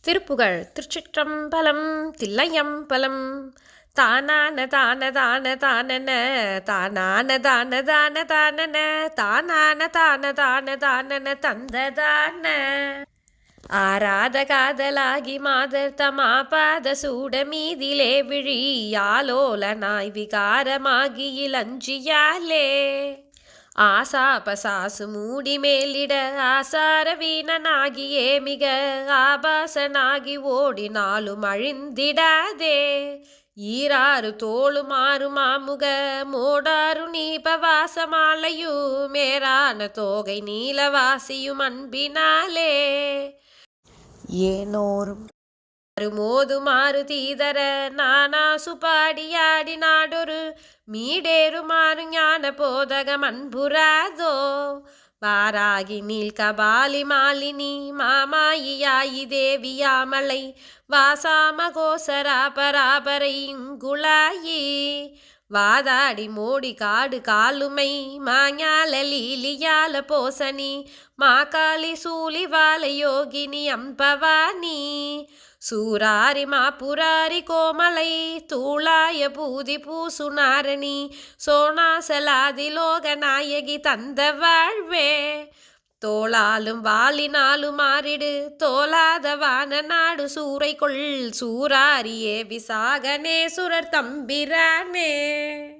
திருப்புகழ் திருச்சிற்றம்பலம் தில்லையம்பலம். தானான தான தான தானன தானான தான தான தானன தானான தான தான தானன தந்ததான ஆராத காதலாகி மாதர் தமாபாத சூட மீதிலே விழியாலோலனாய் விகாரமாகி இளஞ்சியாலே. ஆசா பசாசு மூடி மேலிட ஆசார வீணனாகியே மிக ஆபாசனாகி ஓடினாலும் அழிந்திடாதே. ஈராறு தோளு மாறு மாமுக மோடாரு நீபவாசமாலையு மேரான தோகை நீலவாசியும் அன்பினாலே. ஏனோரும் மோது மாறு தீதர நானா சுபாடியாடி நாடொரு மீடேறுமாறு ஞான போதகம் அன்புராதோ வாராகி நீல் கபாலி மாலினி மாமாயியாயி தேவியாமலை வாசாமகோசரா பராபரை இங்குளாயி வாதாடி மோடி காடு காலுமை மாஞால லீலியால போசனி மாகாளி சூலி வால யோகினி அம்பவானி. சூராரி மாபுராரி கோமலை தூளாய பூதி பூசுநாரணி சோனாசலாதி லோக நாயகி தந்த வாழ்வே. தோளாலும் வாலினாலும் மாறிடு. தோலாத வான நாடு சூறை கொள் சூராரியே விசாகனே சுரர் தம்பிரானே.